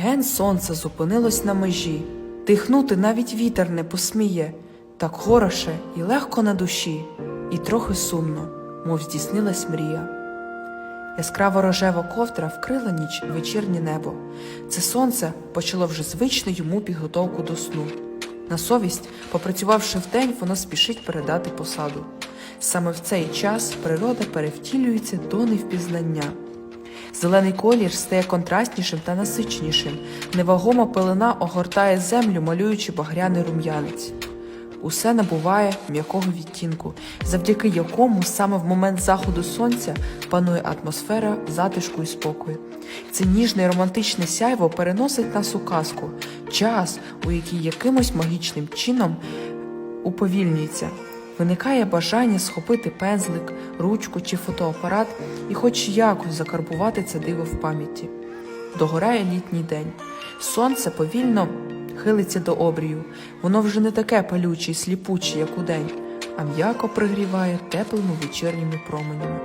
Ген сонце зупинилось на межі, дихнути навіть вітер не посміє, так хороше і легко на душі, і трохи сумно, мов здійснилась мрія. Яскраво рожева ковдра вкрила ніч вечірнє небо. Це сонце почало вже звичну йому підготовку до сну. На совість, попрацювавши вдень, воно спішить передати посаду. Саме в цей час природа перевтілюється до невпізнання. Зелений колір стає контрастнішим та насиченішим. Невагома пелена огортає землю, малюючи багряний рум'янець. Усе набуває м'якого відтінку, завдяки якому саме в момент заходу сонця панує атмосфера затишку і спокою. Це ніжне романтичне сяйво переносить нас у казку, час, у який якимось магічним чином уповільнюється. Виникає бажання схопити пензлик, ручку чи фотоапарат і хоч якось закарбувати це диво в пам'яті. Догорає літній день. Сонце повільно хилиться до обрію. Воно вже не таке палюче й сліпуче, як удень, а м'яко пригріває теплими вечірніми променями.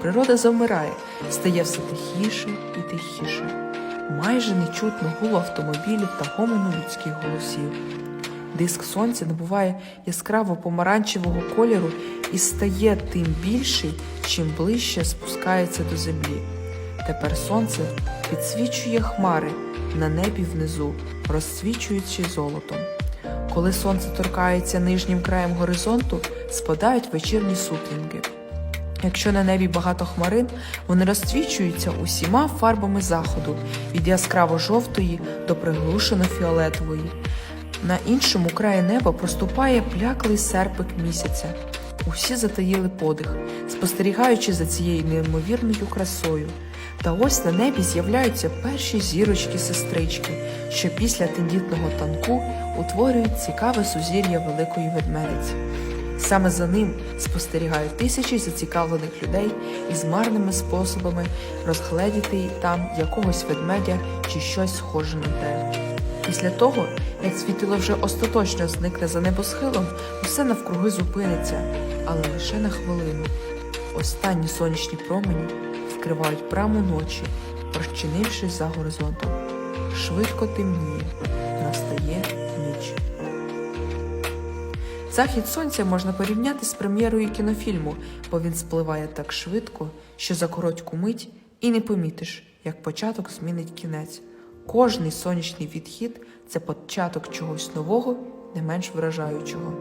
Природа завмирає, стає все тихіше і тихіше. Майже не чутно гулу автомобілів та гомону людських голосів. Диск сонця набуває яскраво помаранчевого кольору і стає тим більший, чим ближче спускається до землі. Тепер сонце підсвічує хмари на небі внизу, розсвічуючи золотом. Коли сонце торкається нижнім краєм горизонту, спадають вечірні сутінки. Якщо на небі багато хмарин, вони розсвічуються усіма фарбами заходу від яскраво жовтої до приглушено фіолетової. На іншому краї неба проступає пляклий серпик місяця. Усі затаїли подих, спостерігаючи за цією неймовірною красою. Та ось на небі з'являються перші зірочки-сестрички, що після тендітного танку утворюють цікаве сузір'я великої ведмедиці. Саме за ним спостерігають тисячі зацікавлених людей із марними способами розгледіти там якогось ведмедя чи щось схоже на те. Після того, як світило вже остаточно зникне за небосхилом, усе навкруги зупиниться, але лише на хвилину. Останні сонячні промені вкривають браму ночі, розчинившись за горизонтом. Швидко темніє, настає ніч. Захід сонця можна порівняти з прем'єрою кінофільму, бо він спливає так швидко, що за коротку мить і не помітиш, як початок змінить кінець. Кожний сонячний відхід це початок чогось нового, не менш вражаючого.